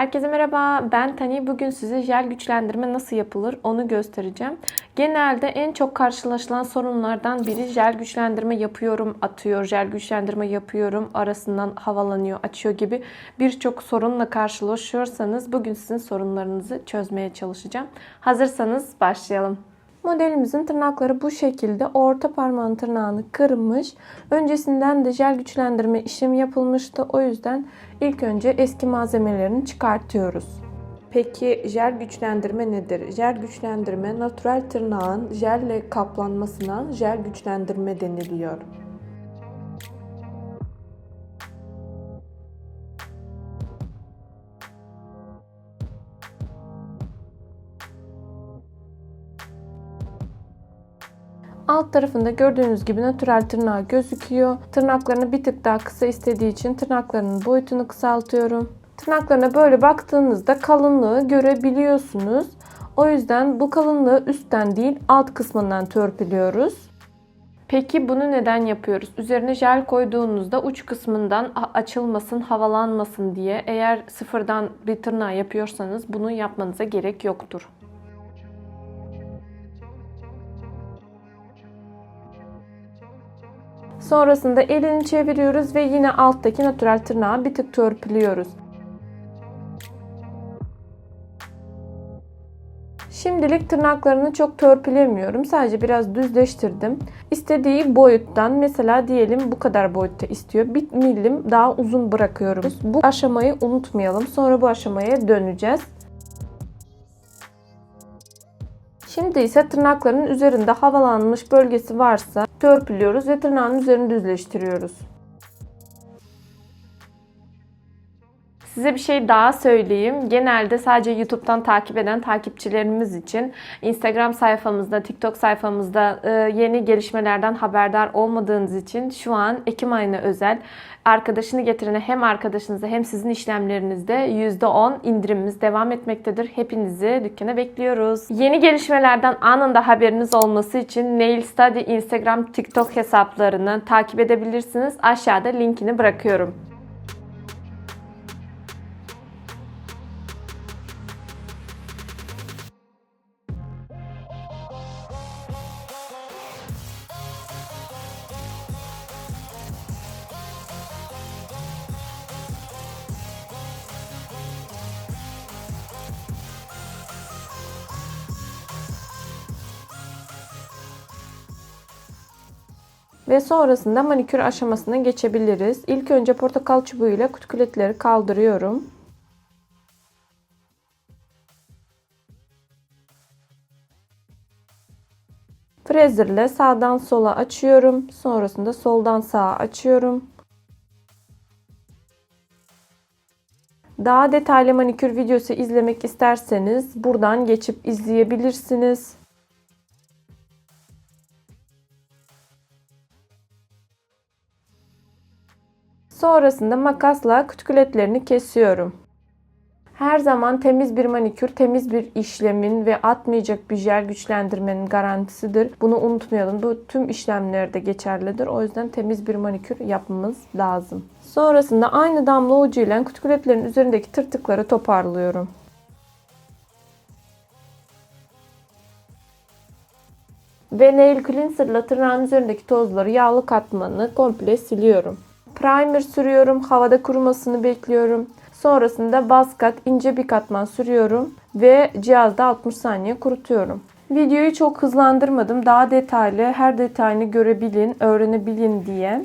Herkese merhaba, ben Tani. Bugün size jel güçlendirme nasıl yapılır onu göstereceğim. Genelde en çok karşılaşılan sorunlardan biri jel güçlendirme yapıyorum, atıyor, jel güçlendirme yapıyorum, arasından havalanıyor, açıyor gibi birçok sorunla karşılaşıyorsanız bugün sizin sorunlarınızı çözmeye çalışacağım. Hazırsanız başlayalım. Modelimizin tırnakları bu şekilde orta parmağın tırnağını kırmış. Öncesinden de jel güçlendirme işlemi yapılmıştı. O yüzden ilk önce eski malzemelerini çıkartıyoruz. Peki jel güçlendirme nedir? Jel güçlendirme natural tırnağın jelle kaplanmasına jel güçlendirme deniliyor. Alt tarafında gördüğünüz gibi natural tırnağı gözüküyor. Tırnaklarını bir tık daha kısa istediği için tırnaklarının boyutunu kısaltıyorum. Tırnaklarına böyle baktığınızda kalınlığı görebiliyorsunuz. O yüzden bu kalınlığı üstten değil alt kısmından törpülüyoruz. Peki bunu neden yapıyoruz? Üzerine jel koyduğunuzda uç kısmından açılmasın, havalanmasın diye. Eğer sıfırdan bir tırnağı yapıyorsanız bunu yapmanıza gerek yoktur. Sonrasında elini çeviriyoruz ve yine alttaki natural tırnağı bir tık törpülüyoruz. Şimdilik tırnaklarını çok törpülemiyorum. Sadece biraz düzleştirdim. İstediği boyuttan mesela diyelim bu kadar boyutta istiyor. Bir milim daha uzun bırakıyoruz. Bu aşamayı unutmayalım. Sonra bu aşamaya döneceğiz. Şimdi ise tırnakların üzerinde havalanmış bölgesi varsa törpülüyoruz ve tırnağın üzerini düzleştiriyoruz. Size bir şey daha söyleyeyim. Genelde sadece YouTube'dan takip eden takipçilerimiz için Instagram sayfamızda, TikTok sayfamızda e, yeni gelişmelerden haberdar olmadığınız için şu an Ekim ayına özel arkadaşını getirene hem arkadaşınıza hem sizin işlemlerinizde %10 indirimimiz devam etmektedir. Hepinizi dükkana bekliyoruz. Yeni gelişmelerden anında haberiniz olması için Nail Study Instagram, TikTok hesaplarını takip edebilirsiniz. Aşağıda linkini bırakıyorum. Ve sonrasında manikür aşamasına geçebiliriz. İlk önce portakal çubuğuyla kutkületleri kaldırıyorum. Frezerle sağdan sola açıyorum. Sonrasında soldan sağa açıyorum. Daha detaylı manikür videosu izlemek isterseniz buradan geçip izleyebilirsiniz. Sonrasında makasla kütükletlerini kesiyorum. Her zaman temiz bir manikür, temiz bir işlemin ve atmayacak bir jel güçlendirmenin garantisidir. Bunu unutmayalım. Bu tüm işlemlerde geçerlidir. O yüzden temiz bir manikür yapmamız lazım. Sonrasında aynı damla ucu ile kütükletlerin üzerindeki tırtıkları toparlıyorum. Ve nail cleanser ile tırnağın üzerindeki tozları, yağlı katmanı komple siliyorum. Primer sürüyorum. Havada kurumasını bekliyorum. Sonrasında baz kat ince bir katman sürüyorum ve cihazda 60 saniye kurutuyorum. Videoyu çok hızlandırmadım. Daha detaylı her detayını görebilin, öğrenebilin diye.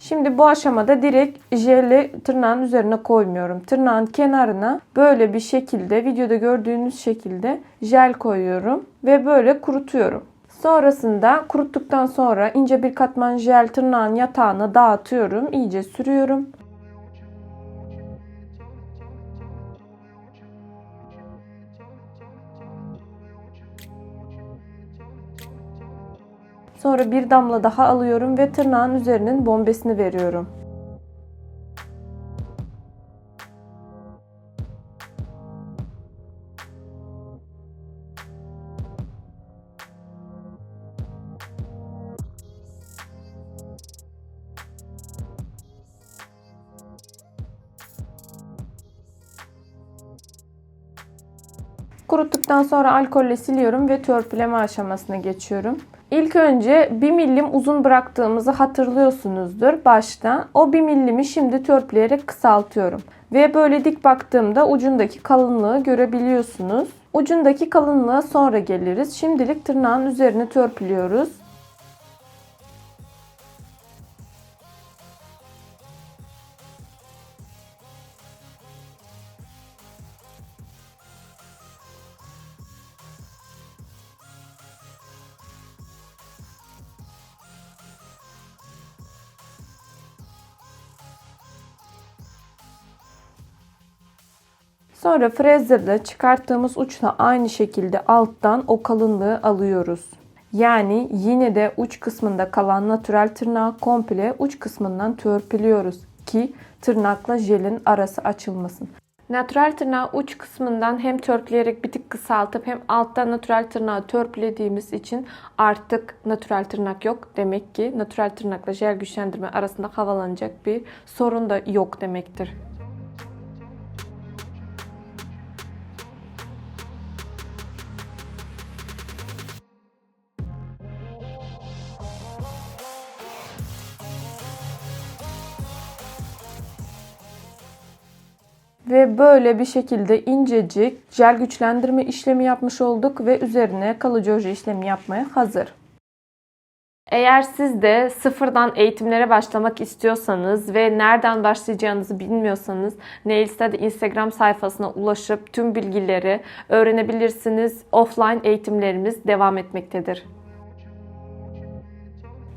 Şimdi bu aşamada direkt jeli tırnağın üzerine koymuyorum. Tırnağın kenarına böyle bir şekilde videoda gördüğünüz şekilde jel koyuyorum ve böyle kurutuyorum. Sonrasında kuruttuktan sonra ince bir katman jel tırnağın yatağına dağıtıyorum. İyice sürüyorum. Sonra bir damla daha alıyorum ve tırnağın üzerinin bombesini veriyorum. Kuruttuktan sonra alkolle siliyorum ve törpüleme aşamasına geçiyorum. İlk önce 1 milim uzun bıraktığımızı hatırlıyorsunuzdur başta. O 1 milimi şimdi törpüleyerek kısaltıyorum. Ve böyle dik baktığımda ucundaki kalınlığı görebiliyorsunuz. Ucundaki kalınlığa sonra geliriz. Şimdilik tırnağın üzerine törpülüyoruz. Sonra frezerle çıkarttığımız uçla aynı şekilde alttan o kalınlığı alıyoruz. Yani yine de uç kısmında kalan natürel tırnağı komple uç kısmından törpülüyoruz ki tırnakla jelin arası açılmasın. Natürel tırnağı uç kısmından hem törpüleyerek bir tık kısaltıp hem alttan natürel tırnağı törpülediğimiz için artık natürel tırnak yok. Demek ki natürel tırnakla jel güçlendirme arasında havalanacak bir sorun da yok demektir. Ve böyle bir şekilde incecik jel güçlendirme işlemi yapmış olduk ve üzerine kalıcı oje işlemi yapmaya hazır. Eğer siz de sıfırdan eğitimlere başlamak istiyorsanız ve nereden başlayacağınızı bilmiyorsanız Nails'te Instagram sayfasına ulaşıp tüm bilgileri öğrenebilirsiniz. Offline eğitimlerimiz devam etmektedir.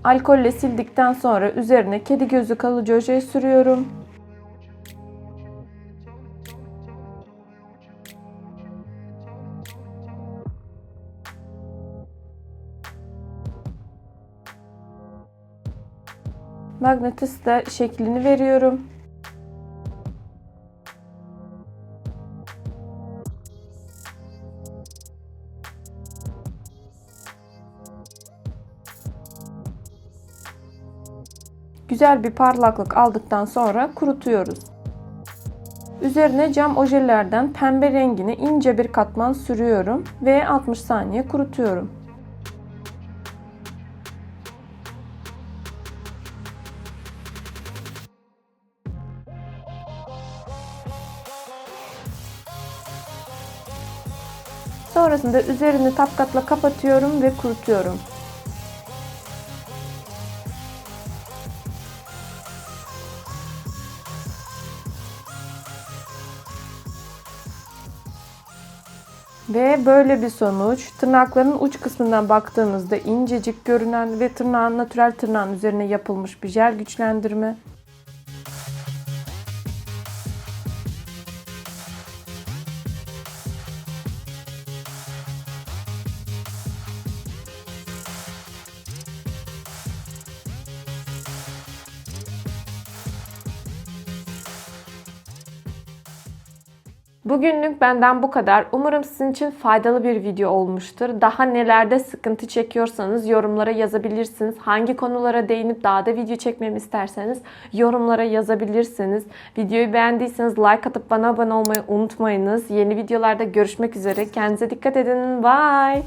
Alkolle sildikten sonra üzerine kedi gözü kalıcı oje sürüyorum. Magnetisle şeklini veriyorum. Güzel bir parlaklık aldıktan sonra kurutuyoruz. Üzerine cam ojelerden pembe rengini ince bir katman sürüyorum ve 60 saniye kurutuyorum. Sonrasında üzerini tapkatla kapatıyorum ve kurutuyorum. Ve böyle bir sonuç. Tırnakların uç kısmından baktığınızda incecik görünen ve tırnağın natürel tırnağın üzerine yapılmış bir jel güçlendirme. Bugünlük benden bu kadar. Umarım sizin için faydalı bir video olmuştur. Daha nelerde sıkıntı çekiyorsanız yorumlara yazabilirsiniz. Hangi konulara değinip daha da video çekmemi isterseniz yorumlara yazabilirsiniz. Videoyu beğendiyseniz like atıp bana abone olmayı unutmayınız. Yeni videolarda görüşmek üzere. Kendinize dikkat edin. Bye.